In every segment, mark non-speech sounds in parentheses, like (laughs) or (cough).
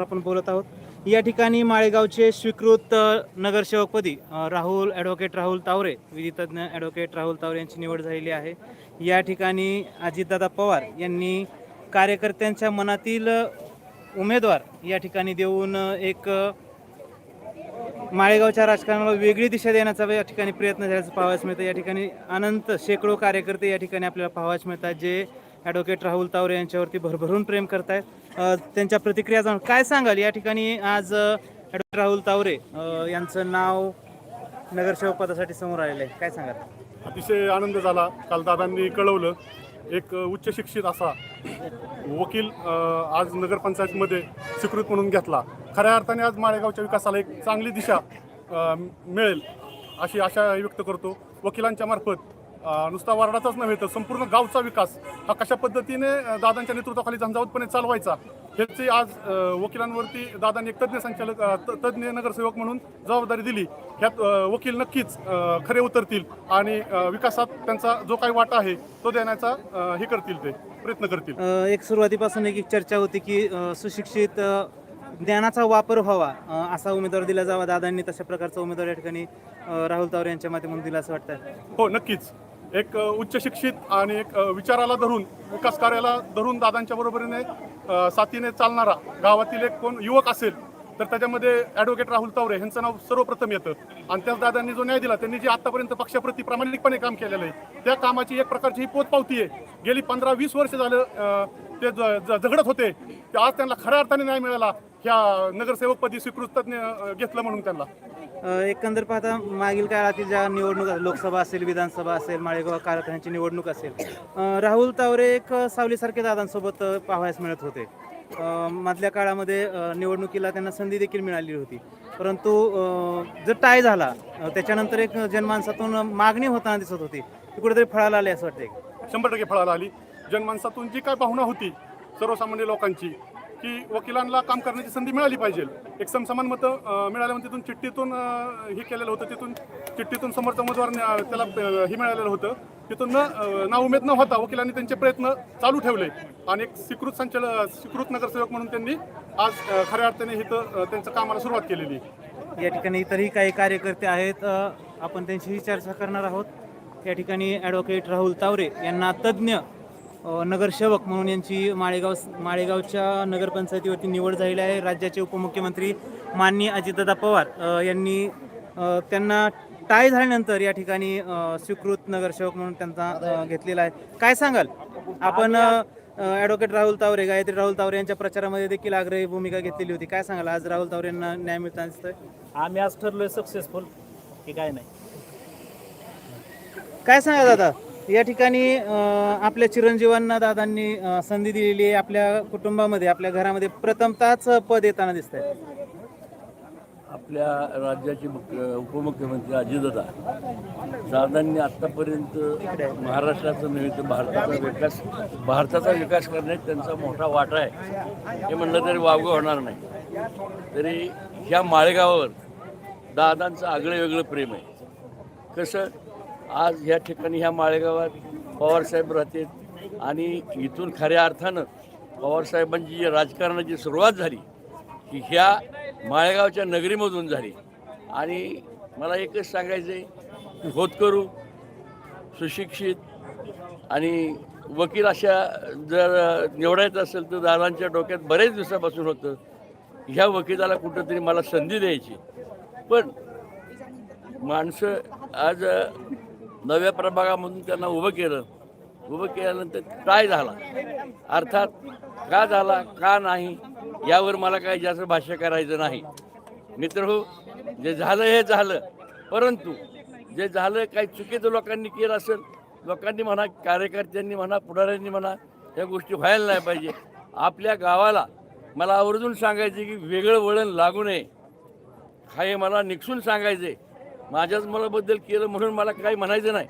आपण बोलत आहोत. या ठिकाणी माळेगावचे स्वीकृत नगरसेवकपदी राहुल ॲडव्होकेट राहुल तावरे विधितज्ञ ॲडव्होकेट राहुल तावरे यांची निवड झालेली आहे. या ठिकाणी अजितदादा पवार यांनी कार्यकर्त्यांच्या मनातील उमेदवार या ठिकाणी देऊन एक माळेगावच्या राजकारणाला वेगळी दिशा देण्याचा या ठिकाणी प्रयत्न झाल्याचं पाहावयास मिळतं. या ठिकाणी अनंत शेकडो कार्यकर्ते या ठिकाणी आपल्याला पाहावयास मिळतात जे ॲडव्होकेट राहुल तावरे यांच्यावरती भरभरून प्रेम करतायत. त्यांच्या प्रतिक्रिया जाणून काय सांगाल? या ठिकाणी आज ॲडव्होकेट राहुल तावरे यांचं नाव नगरसेवक पदासाठी समोर आलेलं आहे. काय सांगाल? अतिशय आनंद झाला. काल दादांनी कळवलं एक उच्च शिक्षित असा वकील आज नगरपंचायतमध्ये स्वीकृत म्हणून घेतला. खऱ्या अर्थाने आज माळेगावच्या विकासाला एक चांगली दिशा मिळेल अशी आशा व्यक्त करतो. वकिलांच्या मार्फत नुसता वार्डाचाच नव्हे तर संपूर्ण गावचा विकास हा कशा पद्धतीने दादांच्या नेतृत्वाखाली झंझावतपणे चालवायचा ह्याची आज वकिलांवरती दादांनी एक तज्ज्ञ संचालक तज्ज्ञ नगरसेवक म्हणून जबाबदारी दिली. ह्यात वकील नक्कीच खरे उतरतील आणि विकासात त्यांचा जो काही वाटा आहे तो देण्याचा हे करतील ते प्रयत्न करतील. एक सुरुवातीपासून एक चर्चा होती की सुशिक्षित ज्ञानाचा वापर व्हावा असा उमेदवार दिला जावा दादांनी तशा प्रकारचा उमेदवार या ठिकाणी राहुल तावरे यांच्या माध्यमातून दिला असं वाटतं हो नक्कीच. एक उच्च शिक्षित आणि एक विचाराला धरून विकास कार्याला धरून दादांच्या बरोबरीने साथीने चालणारा गावातील एक कोण युवक असेल तर त्याच्यामध्ये ॲडव्होकेट राहुल तावरे यांचं नाव सर्वप्रथम येतं. आणि त्याच दादांनी जो न्याय दिला त्यांनी जे आतापर्यंत पक्षाप्रती प्रामाणिकपणे काम केलेलं आहे त्या कामाची एक प्रकारची ही पोचपावती आहे. गेली पंधरा वीस वर्ष झालं ते ज- ज- झगडत होते. ते आज त्यांना खऱ्या अर्थाने न्याय मिळाला. ह्या नगरसेवकपदी स्वीकृत घेतलं म्हणून त्यांना. एकंदर पाहता मागील काळातील ज्या निवडणुका लोकसभा असेल विधानसभा असेल माळेगाव कारखान्याची निवडणूक असेल राहुल तावरे एक सावलीसारखे दादांसोबत पाहायस मिळत होते. मधल्या काळामध्ये निवडणुकीला त्यांना संधी देखील मिळाली होती. परंतु जर टाय झाला त्याच्यानंतर एक जनमानसातून मागणी होताना दिसत होती ती कुठेतरी फळाला आली असं वाटते शंभर टक्के फळाला आली. जनमानसातून जी काय भावना होती सर्वसामान्य लोकांची की वकिलांना काम करण्याची संधी मिळाली पाहिजे. एक समसमान मतं मिळाल्यामुळे म्हणजे तिथून चिठ्ठीतून हे केलेलं होतं तिथून चिठ्ठीतून समोरचा उमेदवार त्याला हे मिळालेलं होतं. तिथून न नाउमेद न होता वकिलांनी त्यांचे प्रयत्न चालू ठेवले. आणि एक स्वीकृत संचल स्वीकृत नगरसेवक म्हणून त्यांनी आज खऱ्या अर्थाने इथं अं, त्यांच्या कामाला सुरुवात केलेली या ठिकाणी इतरही काही कार्यकर्ते आहेत आपण त्यांचीही चर्चा करणार आहोत. या ठिकाणी ॲडव्होकेट राहुल तावरे यांना तज्ज्ञ नगरसेवक म्हणून यांची माळेगाव माळेगावच्या नगरपंचायतीवरती निवड झालेली आहे. राज्याचे उपमुख्यमंत्री माननीय अजितदादा पवार यांनी त्यांना टाय झाल्यानंतर या ठिकाणी अ, स्वीकृत नगरसेवक म्हणून त्यांचा अ, घेतलेला आहे. काय सांगाल? आपण ॲडव्होकेट राहुल तावरे गायत्री राहुल तावरे यांच्या प्रचारामध्ये देखील आग्रही भूमिका घेतलेली होती. काय सांगाल? आज राहुल तावरे यांना न्याय मिळताना दिसतोय. आम्ही आज ठरलोय सक्सेसफुल की काय नाही. काय सांगा दादा? या ठिकाणी अं, आपल्या चिरंजीवांना दादांनी अं, संधी दिलेली आहे. आपल्या कुटुंबामध्ये आपल्या घरामध्ये प्रथमताच पद येताना दिसत आहे आपल्या राज्याचे मुख्य उपमुख्यमंत्री अजितदा दादांनी आत्तापर्यंत महाराष्ट्राचं नव्हे तर भारताचा विकास भारताचा विकास करण्यात त्यांचा मोठा वाटा आहे. हे म्हणलं तरी वावगं होणार नाही. तरी ह्या माळेगावावर दादांचं आगळं वेगळं प्रेम आहे. कसं? आज ह्या ठिकाणी ह्या माळेगावात पवारसाहेब राहतात आणि इथून खऱ्या अर्थानं पवारसाहेबांची जी राजकारणाची सुरुवात झाली की ह्या माळेगावच्या नगरीमधून झाली. आणि मला एकच सांगायचं आहे की होतकरू सुशिक्षित आणि वकील अशा जर निवडायचं असेल तर दादांच्या डोक्यात बरेच दिवसापासून होतं. ह्या वकिलाला कुठंतरी मला संधी द्यायची. पण माणसं आज नव्या प्रभागामधून त्यांना उभं केलं. उभं केल्यानंतर काय झाला? अर्थात का झाला का नाही यावर मला काही जास्त भाष्य करायचं नाही. मित्र हो जे झालं हे झालं. परंतु जे झालं काही चुकीचं लोकांनी केलं असेल लोकांनी म्हणा कार्यकर्त्यांनी म्हणा पुढाऱ्यांनी म्हणा ह्या गोष्टी व्हायला नाही पाहिजे. आपल्या गावाला मला आवर्जून सांगायचे की वेगळं वळण लागू नये. हा हे मला निकसून सांगायचे माझ्याच मुलाबद्दल केलं म्हणून मला काही म्हणायचं नाही.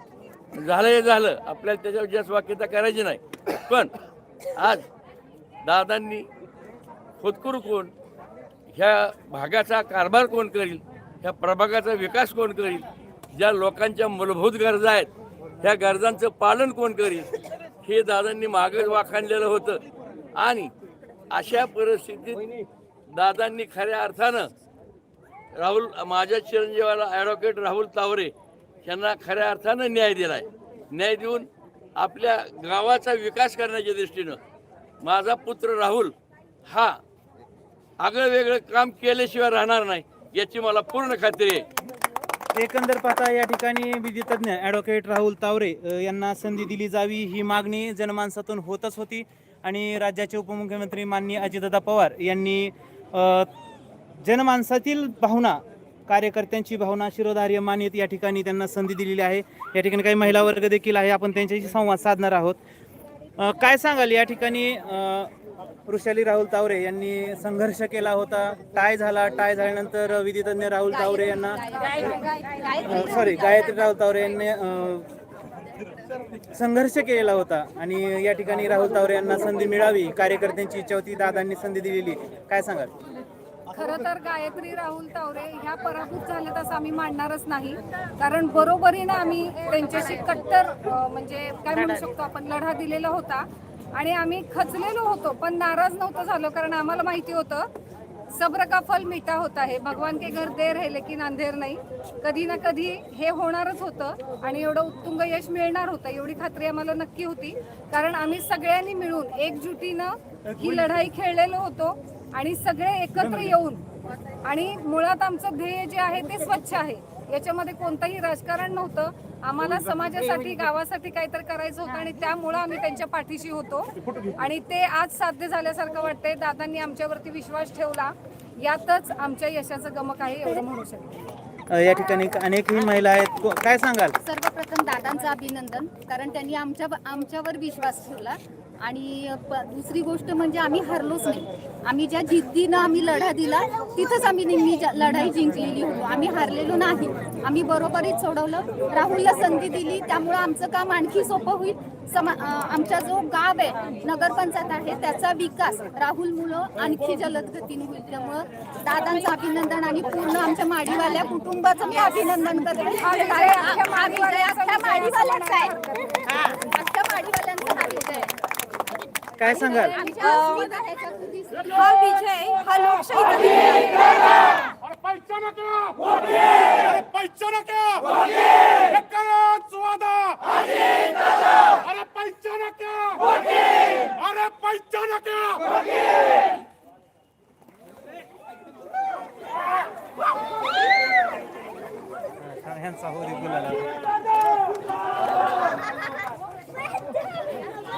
झालं हे झालं. आपल्याला त्याच्यावर जास्त वाक्यता करायची नाही. पण आज दादांनी खोतकरू कोण? ह्या भागाचा कारभार कोण करील? ह्या प्रभागाचा विकास कोण करील? ज्या लोकांच्या मूलभूत गरजा आहेत ह्या गरजांचं पालन कोण करील? हे दादांनी मागं वाखाणलेलं होतं. आणि अशा परिस्थितीत दादांनी खऱ्या अर्थानं राहुल माझ्या चिरंजीवाला ॲडव्होकेट राहुल तावरे यांना खऱ्या अर्थानं न्याय दिला आहे न्याय देऊन आपल्या गावाचा विकास करण्याच्या दृष्टीनं माझा पुत्र राहुल हा आगळं वेगळं काम केल्याशिवाय राहणार नाही याची मला पूर्ण खात्री आहे. एकंदर पाहता या ठिकाणी विधितज्ञ ॲडव्होकेट राहुल तावरे यांना संधी दिली जावी ही मागणी जनमानसातून होतच होती आणि राज्याचे उपमुख्यमंत्री माननीय अजितदादा पवार यांनी जनमानसातील भावना कार्यकर्त्यांची भावना शिरोधार्य मानित या ठिकाणी त्यांना संधी दिलेली आहे. या ठिकाणी काही महिला वर्ग देखील आहे. आपण त्यांच्याशी संवाद साधणार आहोत. काय सांगाल? या ठिकाणी वृषाली राहुल तावरे यांनी संघर्ष केला होता. टाय झाला. टाय झाल्यानंतर विधितज्ञ राहुल तावरे यांना सॉरी गायत्री राहुल तावरे यांनी संघर्ष केलेला होता. आणि या ठिकाणी राहुल तावरे यांना संधी मिळावी कार्यकर्त्यांची इच्छा होती दादांनी संधी दिलेली. काय सांगाल? खरं तर गायत्री राहुल तावरे ह्या पराभूत झाल्यात असं आम्ही मानणारच नाही. कारण बरोबरीनं आम्ही त्यांच्याशी कट्टर म्हणजे काय म्हणू शकतो आपण लढा दिलेला होता. आणि आम्ही खचलेलो होतो पण नाराज नव्हतं झालो कारण आम्हाला माहिती होतं सब्र का फल मिठा होता है. भगवान के घर देर है लेकिन अंधेर नाही. कधी ना कधी हे होणारच होतं आणि एवढं उत्तुंग यश मिळणार होतं एवढी खात्री आम्हाला नक्की होती. कारण आम्ही सगळ्यांनी मिळून एकजुटीनं ही लढाई खेळलेलो होतो. आणि सगळे एकत्र येऊन आणि मुळात आमचं ध्येय जे आहे ते स्वच्छ आहे. याच्यामध्ये कोणतंही राजकारण नव्हतं. आम्हाला समाजासाठी गावासाठी काहीतरी करायचं होतं आणि त्यामुळं आम्ही त्यांच्या पाठीशी होतो. आणि ते आज साध्य झाल्यासारखं वाटतंय. दादांनी आमच्यावरती विश्वास ठेवला. यातच आमच्या यशाचं गमक आहे एवढं म्हणू शकते. या ठिकाणी अनेकही महिला आहेत. काय सांगाल? सर्वप्रथम दादांचं अभिनंदन कारण त्यांनी आमच्या आमच्यावर विश्वास ठेवला. आणि दुसरी गोष्ट म्हणजे आम्ही हरलोच नाही. आम्ही ज्या जिद्दीनं आम्ही लढा दिला तिथंच आम्ही नेहमी लढाई जिंकलेली होतो. आम्ही हारलेलो नाही. आम्ही बरोबरीत सोडवलं. राहुलला संधी दिली. त्यामुळं आमचं काम आणखी सोपं होईल. समा आमचा जो गाव आहे नगरपंचायत आहे त्याचा विकास राहुल मुलं आणखी जलद गतीने होईल. त्यामुळं दादांचं अभिनंदन आणि पूर्ण आमच्या माडीवाल्या कुटुंबाचं मी अभिनंदन करते हा विजय अख्ख्या माडीवाल्यांचा अख्ख्या माडीवाल्यांचा आहे हा, अख्ख्या माडीवाल्यांचा हा विजय आहे. काय सांगाल? हा विजय हा लोकशाहीचा विजय आहे. अरे एकच वादा! अरे हो. अरे एकच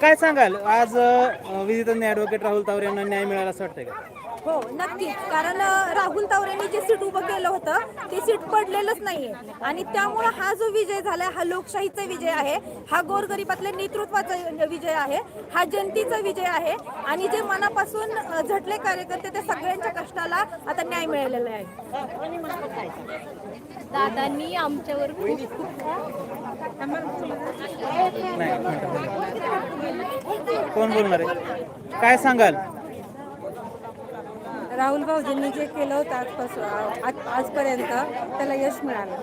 काय सांगाल? आज विधितज्ञ ॲडव्होकेट राहुल तावरे यांना न्याय मिळाला असं वाटतंय का? हो नक्कीच कारण अ, राहुल तावरेंनी जे सीट उभं केलं होतं ते सीट पडलेलंच नाहीये. आणि त्यामुळं हा जो विजय झालाय हा लोकशाहीचा विजय आहे हा गोरगरिबातल्या नेतृत्वाचा विजय आहे हा जनतेचा विजय आहे आणि जे मनापासून अ, झटले कार्यकर्ते त्या सगळ्यांच्या कष्टाला आता न्याय मिळालेला आहे. दादांनी आमच्यावर खूप खूप नाही. कोण बोलणार आहे? काय सांगाल? राहुल भाऊजींनी जे केलं होतं आजपासून आज- आजपर्यंत त्याला यश मिळालं.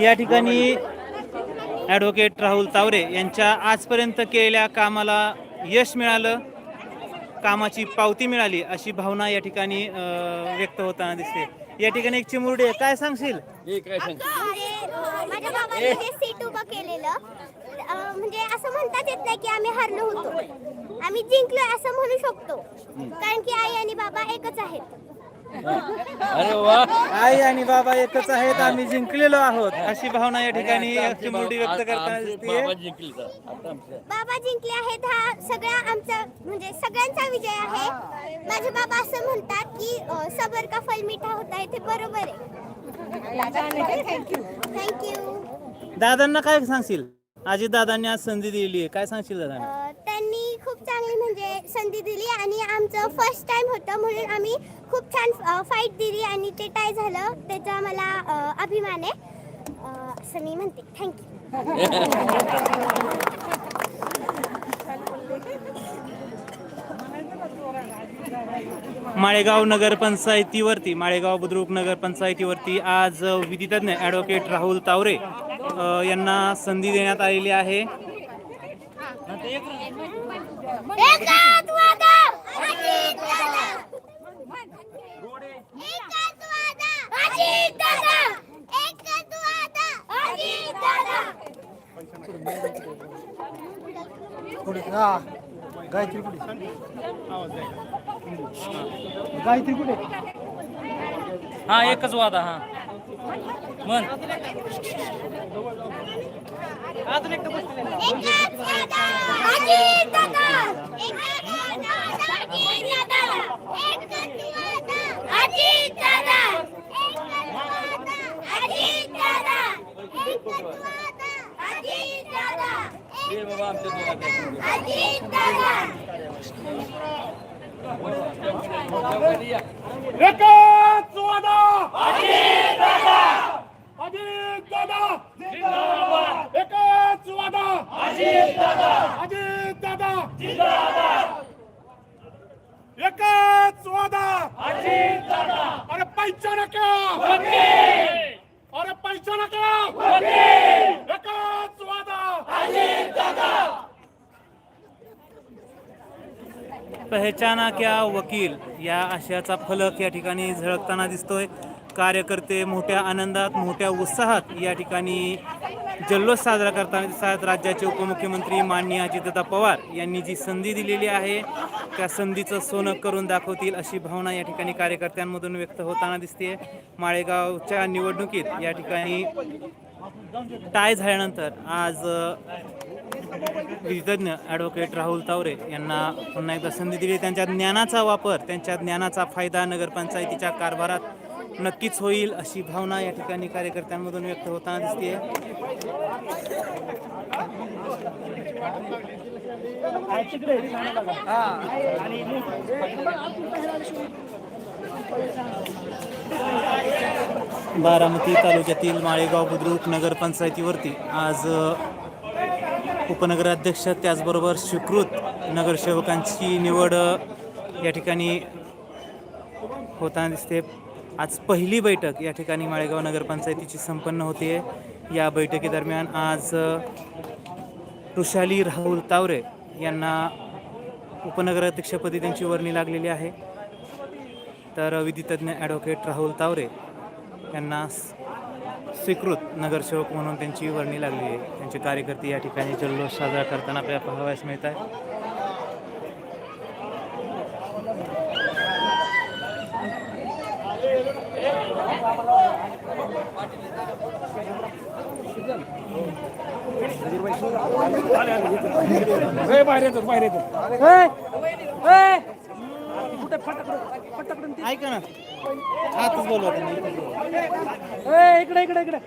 या ठिकाणी ॲडव्होकेट राहुल तावरे यांच्या आजपर्यंत केलेल्या कामाला यश मिळालं कामाची पावती मिळाली अशी भावना या ठिकाणी अ, व्यक्त होताना दिसते. या ठिकाणी एक चिमुरडी आहे. काय सांगशील? हे काय सांग? माझ्या बाबांनी हे सीट उभं केलेलं. म्हणजे असं म्हणताच येत नाही की आम्ही हरलो होतो. आम्ही जिंकलो असं म्हणू शकतो. कारण की आई आणि बाबा एकच आहेत. अरे वा. आई आणि बाबा एकच आहेत. आम्ही जिंकलेलो आहोत. अशी भावना या ठिकाणी चिमुरडी बाबा- व्यक्त करताना दिसते बाबा जिंकले आहेत. हा सगळा आमचा म्हणजे सगळ्यांचा विजय आहे. माझे बाबा असं म्हणतात की अं, सबर का फल मिठा होता आहे ते बरोबर आहे. थँक्यू दादांना काय सांगशील? आजी दादांनी आज संधी दिली आहे. काय सांगशील दादांना? अ, त्यांनी खूप चांगली म्हणजे संधी दिली आणि आमचं फर्स्ट टाइम होतं म्हणून आम्ही खूप खूप छान फाईट दिली आणि ते टाय झालं. त्याचा मला अ, अभिमान आहे. अ, असं मी म्हणते. थँक्यू (laughs) माळेगाव नगरपंचायतीवरती माळेगाव बुद्रुक नगरपंचायतीवरती आज विधितज्ञ ॲडव्होकेट राहुल तावरे यांना संधी देण्यात आलेली आहे. एकात्मता अजितदादा एकात्मता अजितदादा हा एकच वादा हा. मन एकात्मता अजितदादा एकात्मता अजितदादा एकात्मता अजितदादा एकात्मता अजितदादा एकात्मता अजितदादा हे बाबा आमच्या दोघांचं. अजितदादा एकच वादा अजित दादा अजित दादा एकच वादा अजित दादा अजित दादा एकच वादा अजित दादा अरे पैसा क्या अरे पैसा नका! एकाच वादा! पहचाना क्या वकील? या आशयाचा फलक या ठिकाणी झळकताना दिसतोय. कार्यकर्ते मोठ्या आनंदात मोठ्या उत्साहात या ठिकाणी जल्लोष साजरा करताना दिसतात राज्याचे उपमुख्यमंत्री माननीय अजितदा पवार यांनी जी संधी दिलेली आहे त्या संधीचं सोनं करून दाखवतील अशी भावना या ठिकाणी कार्यकर्त्यांमधून व्यक्त होताना दिसते माळेगावच्या निवडणुकीत या ठिकाणी टाय झाल्यानंतर आज अ, विधितज्ञ ॲडव्होकेट राहुल तावरे यांना पुन्हा एकदा संधी दिली. त्यांच्या ज्ञानाचा वापर त्यांच्या ज्ञानाचा फायदा नगरपंचायतीच्या कारभारात नक्कीच होईल अशी भावना या ठिकाणी कार्यकर्त्यांमधून व्यक्त होताना दिसते बारामती तालुक्यातील माळेगाव बुद्रुक नगरपंचायतीवरती आज उपनगराध्यक्ष त्याचबरोबर स्वीकृत नगरसेवकांची निवड या ठिकाणी होताना दिसते. आज पहिली बैठक या ठिकाणी माळेगाव नगरपंचायतीची संपन्न होते या बैठकीदरम्यान आज तुषाली राहुल तावरे यांना उपनगराध्यक्षपदी त्यांची वर्णी लागलेली आहे. तर विधितज्ञ ॲडव्होकेट राहुल तावरे यांना स्वीकृत नगरसेवक म्हणून त्यांची वर्णी लागली आहे. त्यांचे कार्यकर्ते या ठिकाणी जल्लोष साजरा करताना आपल्याला पाहावयास मिळत आहे. ऐका ना. आतच बोलवा त्यांनी इथंच बोलवा. इकडे इकडे इकडे.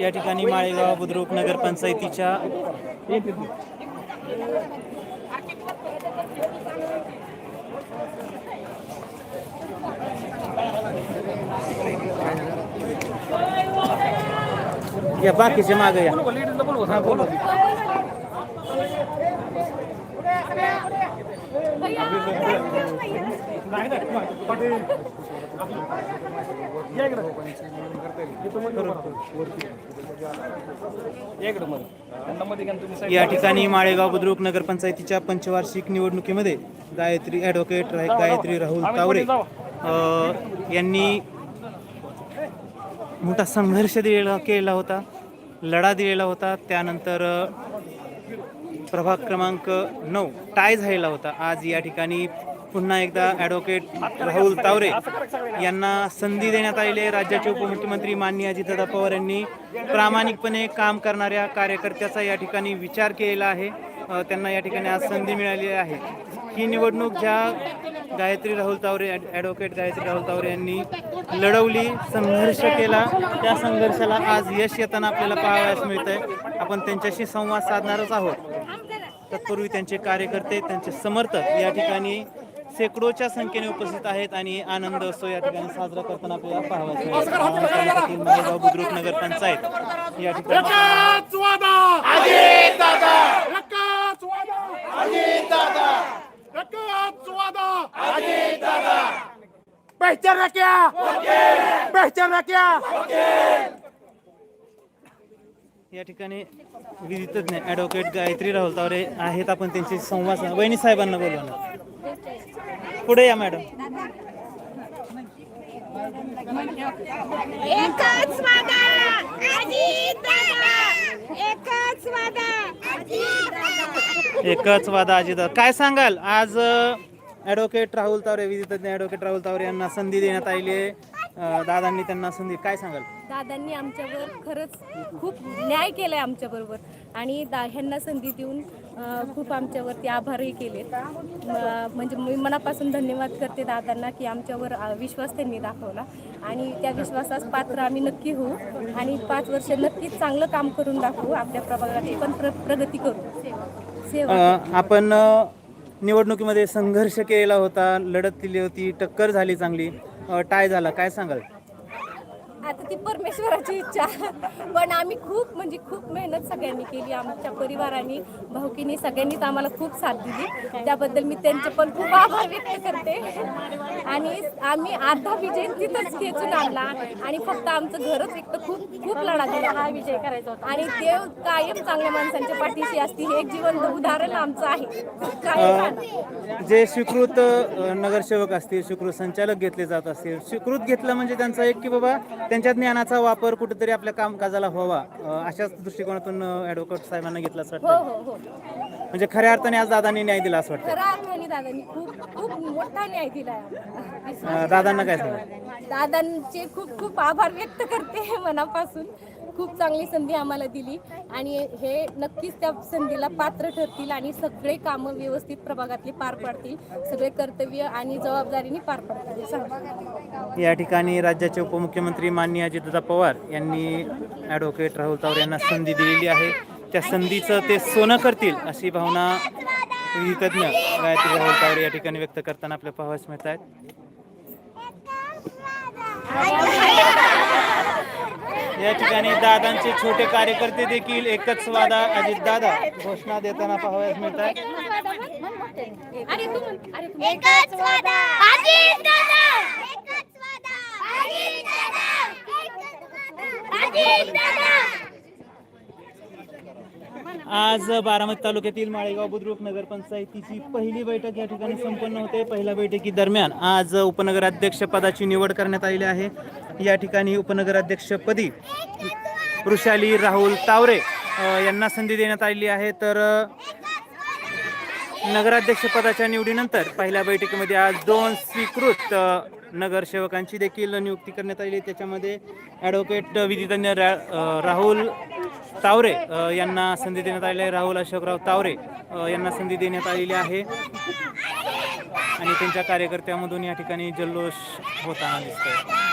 या ठिकाणी माळेगाव बुद्रुक नगरपंचायतीच्या या बाकीचे मागे या. हा, बोलवा. या ठिकाणी माळेगाव बुद्रुक नगरपंचायतीच्या पंचवार्षिक निवडणुकीमध्ये गायत्री ॲडव्होकेट रा- गायत्री राहुल तावरे यांनी मोठा संघर्ष दिलेला केलेला होता. लढा दिलेला होता. त्यानंतर प्रभाग क्रमांक नऊ टाय झालेला होता. आज या ठिकाणी पुन्हा एकदा ॲडव्होकेट राहुल तावरे यांना संधी देण्यात आलेली आहे. राज्याचे उपमुख्यमंत्री माननीय अजितदादा पवार यांनी प्रामाणिकपणे काम करणाऱ्या कार्यकर्त्याचा या ठिकाणी विचार केलेला आहे. त्यांना या ठिकाणी आज संधी मिळालेली आहे. ही निवडणूक ज्या गायत्री राहुल तावरे ॲड- ॲडव्होकेट गायत्री राहुल तावरे यांनी लढवली संघर्ष केला. त्या संघर्षाला आज यश येताना आपल्याला पाहावयास मिळत आहे आपण त्यांच्याशी संवाद साधणारच आहोत. तत्पूर्वी त्यांचे कार्यकर्ते त्यांचे समर्थक या ठिकाणी शेकडोच्या संख्येने उपस्थित आहेत आणि आनंद उत्सव या ठिकाणी साजरा करताना आपल्याला मालेगाव बुद्रुक नगर पंचायत या ठिकाणी दादा। पहचान क्या? पहचान क्या? या ठिकाणी विधितज्ञ ॲडव्होकेट गायत्री राहुल तावरे आहेत. आपण त्यांची संवाद वहिनी साहेबांना बोलवणार पुढे या मॅडम एकच वादा. एकच वादा. एकच वादा अजित काय सांगाल? आज ॲडव्होकेट राहुल तावरे विधितज्ञ ॲडव्होकेट राहुल तावरे यांना संधी देण्यात आली आहे. दादांनी त्यांना संधी काय सांगाल? दादांनी आमच्यावर खरंच खूप न्याय केला आहे आमच्याबरोबर आणि दा ह्यांना संधी देऊन अ, खूप आमच्यावरती आभारही केलेत म- म्हणजे मी मनापासून धन्यवाद करते दादांना की आमच्यावर अ, विश्वास त्यांनी दाखवला आणि त्या विश्वासास पात्र आम्ही नक्की होऊ आणि पाच वर्ष नक्कीच चांगलं काम करून दाखवू आपल्या प्रभागाची पण प्र प्रगती करू. सेवा अ, आपण अ, निवडणुकीमध्ये संघर्ष केलेला होता लढत दिली होती टक्कर झाली चांगली. टाय झाला. काय सांगाल? आता ती परमेश्वराची इच्छा. पण आम्ही खूप म्हणजे खूप मेहनत सगळ्यांनी केली. आमच्या परिवाराने भाऊकीने सगळ्यांनीच आम्हाला खूप साथ दिली. त्याबद्दल मी त्यांचे पण खूप आभार व्यक्त करते. आणि आम्ही अर्धा विजय तिथंच खेचून आणला. आणि फक्त आमचं घरच एक तर खूप खूप लढा दिला हा विजय करायचा होता. आणि देव कायम चांगल्या माणसांच्या पाठीशी असते. हे एक जिवंत उदाहरण आमचं आहे. कायम राहणार. जे स्वीकृत अ, नगरसेवक असतील स्वीकृत संचालक घेतले जात असतील स्वीकृत घेतलं म्हणजे त्यांचा एक की बाबा त्यांच्या ज्ञानाचा वापर कुठेतरी आपल्या कामकाजाला व्हावा अ, अशाच दृष्टिकोनातून ॲडव्होकेट साहेबांना घेतला असं हो वाटतं हो हो. म्हणजे खऱ्या अर्थाने आज दादांनी न्याय दिला असं वाटतं खरा अर्थाने दादांनी खूप खूप मोठा न्याय अ, दादांना काय सांगाल? दादांचे खूप खूप आभार व्यक्त करते मनापासून. खूप चांगली संधी आम्हाला दिली. आणि हे नक्कीच त्या संधीला पात्र ठरतील आणि सगळे कामं व्यवस्थित प्रभागातली पार पाडतील. सगळे कर्तव्य आणि जबाबदारीने पार पाडतील. या ठिकाणी राज्याचे उपमुख्यमंत्री माननीय अजितदा पवार यांनी ॲडव्होकेट राहुल तावर यांना संधी दिलेली आहे. त्या संधीचं ते सोनं करतील अशी भावना विधितज्ञ गायत्री राहुल तावरे या ठिकाणी व्यक्त करताना आपल्या पाहावयास मिळत आहेत या ठिकाणी दादांचे छोटे कार्यकर्ते देखील एकच वादा अजित दादा. घोषणा देताना पाहावयास मिळत आहेत एकच वादा अजित दादा एकच वादा अजित दादा अजित दादा आज बारामती तालुक्यातील माळेगाव बुद्रुक नगरपंचायतीची पहिली बैठक या ठिकाणी संपन्न होते. पहिल्या बैठकीदरम्यान आज उपनगराध्यक्षपदाची निवड करण्यात आलेली आहे. या ठिकाणी उपनगराध्यक्षपदी वृषाली राहुल तावरे यांना संधी देण्यात आलेली आहे. तर नगराध्यक्षपदाच्या निवडीनंतर पहिल्या बैठकीमध्ये आज दोन स्वीकृत नगरसेवकांची देखील नियुक्ती करण्यात आली त्याच्यामध्ये ॲडव्होकेट विधितज्ञ रा राहुल तावरे यांना संधी देण्यात आलेली आहे राहुल अशोकराव तावरे यांना संधी देण्यात आलेली आहे आणि त्यांच्या कार्यकर्त्यामधून या ठिकाणी जल्लोष होताना दिसतोय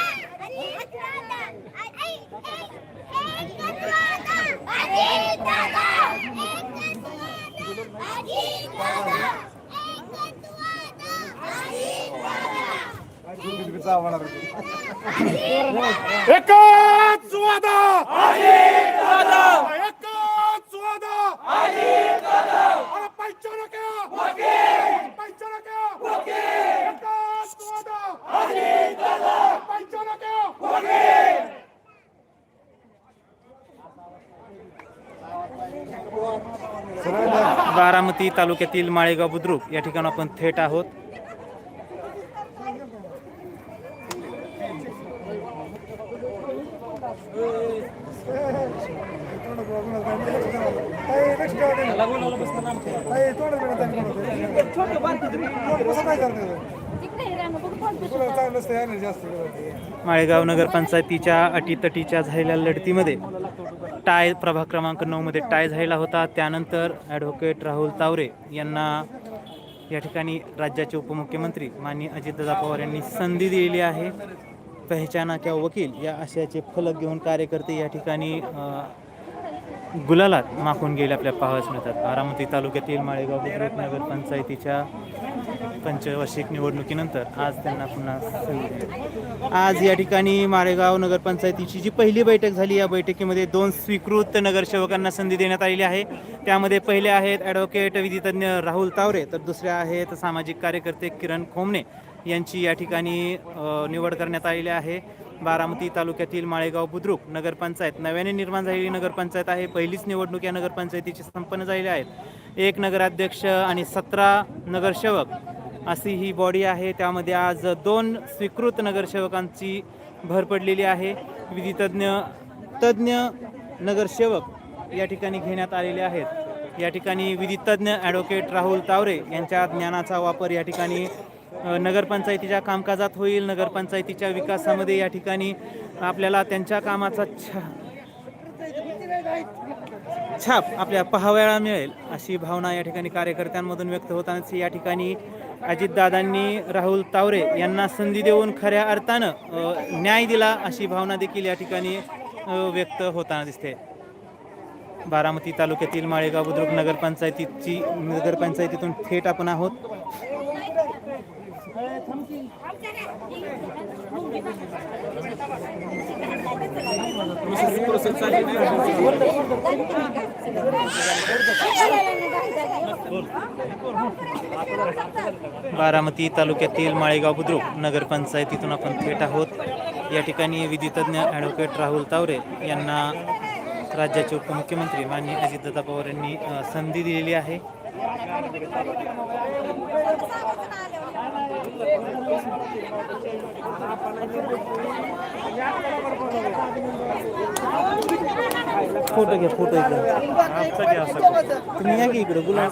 एकच वादा! एकच वादा! अरे एकच वादा! बारामती तालुक्यातील माळेगाव बुद्रुक या ठिकाणी आपण थेट आहोत. माळेगाव नगरपंचायतीच्या अटीतटीच्या झालेल्या लढतीमध्ये टाय प्रभाग क्रमांक नऊमध्ये टाय झालेला होता. त्यानंतर ॲडव्होकेट राहुल तावरे यांना या ठिकाणी राज्याचे उपमुख्यमंत्री माननीय अजितदादा पवार यांनी संधी दिलेली आहे. पहचाना किंवा वकील या आशयाचे फलक घेऊन कार्यकर्ते या ठिकाणी गुलालात माखून गेले आपल्या पाहावयास मिळतात बारामती तालुक्यातील माळेगाव बुद्रुक नगरपंचायतीच्या पंचवार्षिक निवडणुकीनंतर आज त्यांना पुन्हा संधी आज या ठिकाणी माळेगाव नगरपंचायतीची जी पहिली बैठक झाली या बैठकीमध्ये दोन स्वीकृत नगरसेवकांना संधी देण्यात आलेली आहे. त्यामध्ये पहिले आहेत ॲडव्होकेट विधितज्ञ राहुल तावरे तर दुसरे आहेत सामाजिक कार्यकर्ते किरण खोमणे यांची या ठिकाणी निवड करण्यात आलेली आहे. बारामती तालुक्यातील माळेगाव बुद्रुक नगरपंचायत नव्याने निर्माण झालेली नगरपंचायत आहे. पहिलीच निवडणूक या नगरपंचायतीची संपन्न झालेली आहेत एक नगराध्यक्ष आणि सतरा नगरसेवक अशी ही बॉडी आहे. त्यामध्ये आज दोन स्वीकृत नगरसेवकांची भर पडलेली आहे. विधितज्ञ तज्ज्ञ नगरसेवक या ठिकाणी घेण्यात आलेले आहेत. या ठिकाणी विधितज्ञ ॲडव्होकेट राहुल तावरे यांच्या ज्ञानाचा वापर या ठिकाणी नगरपंचायतीच्या कामकाजात होईल नगरपंचायतीच्या विकासामध्ये या ठिकाणी आपल्याला त्यांच्या कामाचा छा छाप आपल्या पहावयाला मिळेल अशी भावना या ठिकाणी कार्यकर्त्यांमधून व्यक्त होतानाच या ठिकाणी अजितदादांनी राहुल तावरे यांना संधी देऊन खऱ्या अर्थानं न्याय दिला अशी भावना देखील या ठिकाणी व्यक्त होताना दिसते. बारामती तालुक्यातील माळेगाव बुद्रुक नगरपंचायतीची नगरपंचायतीतून थेट आपण आहोत. बारामती तालुक्यातील माळेगाव बुद्रुक नगरपंचायतीतून आपण थेट आहोत. या ठिकाणी विधितज्ञ ॲडव्होकेट राहुल तावरे यांना राज्याचे उपमुख्यमंत्री माननीय अजितदादा पवार यांनी संधी दिलेली आहे. फोटो घ्या फोटो घ्या तुम्ही या की इकडे गुलाब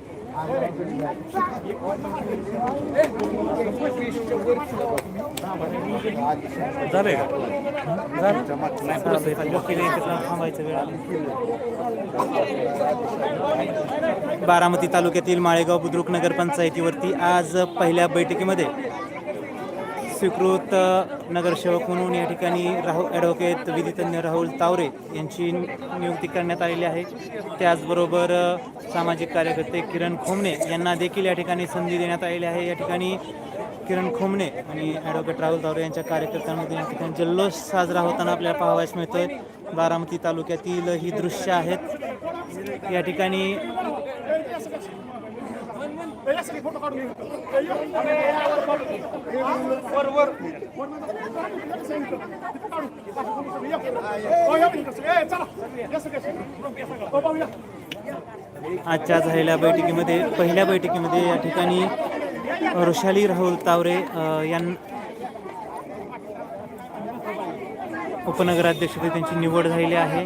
झालंय का? थांबायचं वेळ बारामती तालुक्यातील माळेगाव बुद्रुक नगर पंचायतीवरती आज पहिल्या बैठकीमध्ये स्वीकृत नगरसेवक म्हणून या ठिकाणी राहू ॲडव्होकेट विधितज्ञ राहुल तावरे यांची नियुक्ती करण्यात आलेली आहे. त्याचबरोबर सामाजिक कार्यकर्ते किरण खोमणे यांना देखील या ठिकाणी संधी देण्यात आलेली आहे. या ठिकाणी किरण खोमणे आणि ॲडव्होकेट राहुल तावरे यांच्या कार्यकर्त्यांमध्ये या ठिकाणी जल्लोष साजरा होताना आपल्याला पाहावयास मिळतोय. बारामती तालुक्यातील ही दृश्य आहेत. या ठिकाणी फोटो काढून आजच्या झालेल्या बैठकीमध्ये पहिल्या बैठकीमध्ये या ठिकाणी ऋषाली राहुल तावरे यांना यां उपनगराध्यक्षपदी त्यांची निवड झालेली आहे.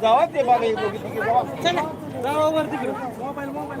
जावा ते बघा जावा जावा वरती मोबाईल मोबाईल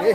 ए,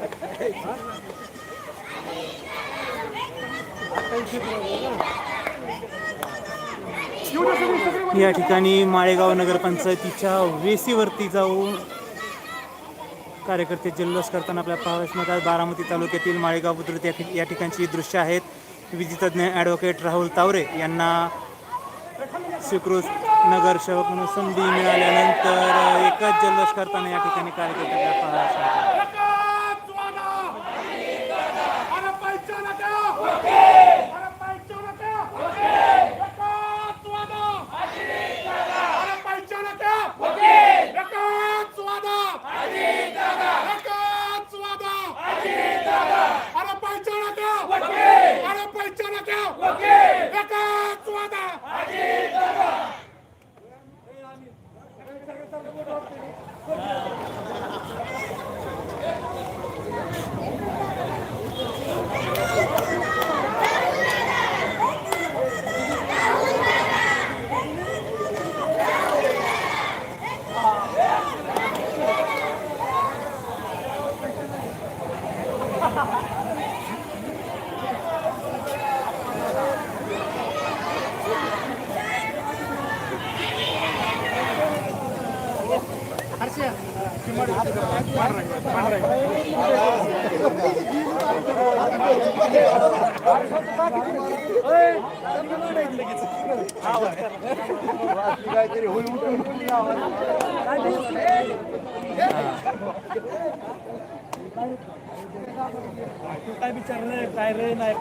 या ठिकाणी माळेगाव नगरपंचायतीच्या वेसीवरती जाऊन कार्यकर्ते जल्लोष करताना आपल्या पाहावयास मिळतात. बारामती तालुक्यातील माळेगाव बुद्रुक या ठिक- या ठिकाणची दृश्य आहेत. विधितज्ञ ॲडव्होकेट राहुल तावरे यांना स्वीकृत नगरसेवक म्हणून संधी मिळाल्यानंतर एकच जल्लोष करताना या ठिकाणी कार्यकर्ते संचालका एकच वादा अजित दादा तू काय विचारलं काय रे नाही